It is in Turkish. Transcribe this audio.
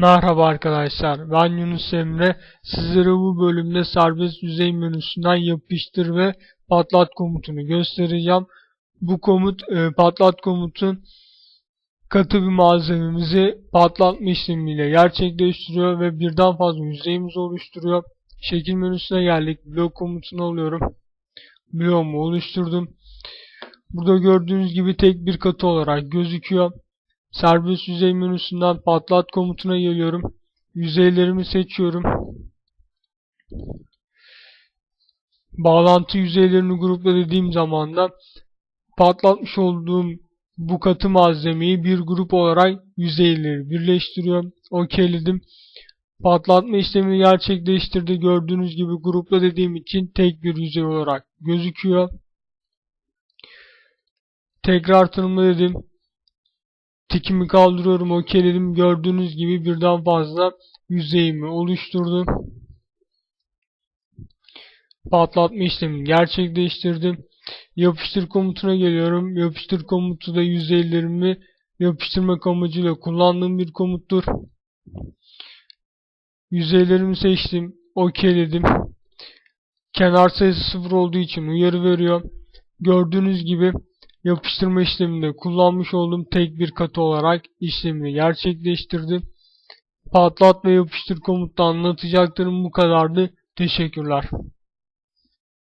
Merhaba arkadaşlar, ben Yunus Emre. Sizlere bu bölümde serbest yüzey menüsünden yapıştır ve patlat komutunu göstereceğim. Bu komut, e, patlat komutun katı bir malzememizi patlatma işlemiyle gerçekleştiriyor ve birden fazla yüzeyimizi oluşturuyor. Şekil menüsüne geldik, blok komutunu alıyorum. Bloğumu oluşturdum. Burada gördüğünüz gibi tek bir katı olarak gözüküyor. Serbest yüzey menüsünden patlat komutuna geliyorum. Yüzeylerimi seçiyorum. Bağlantı yüzeylerini grupla dediğim zaman da patlatmış olduğum bu katı malzemeyi bir grup olarak yüzeyleri birleştiriyor. Okeyledim. Patlatma işlemini gerçekleştirdi. Gördüğünüz gibi grupla dediğim için tek bir yüzey olarak gözüküyor. Tekrar tanımla dedim. Tikimi kaldırıyorum, okeyledim. Gördüğünüz gibi birden fazla yüzeyimi oluşturdum. Patlatma işlemini gerçekleştirdim. Yapıştır komutuna geliyorum. Yapıştır komutu da yüzeylerimi yapıştırmak amacıyla kullandığım bir komuttur. Yüzeylerimi seçtim. Okeyledim. Kenar sayısı sıfır olduğu için uyarı veriyor. Gördüğünüz gibi yapıştırma işleminde kullanmış olduğum tek bir katı olarak işlemini gerçekleştirdim. Patlat ve yapıştır komutta anlatacaklarım bu kadardı. Teşekkürler.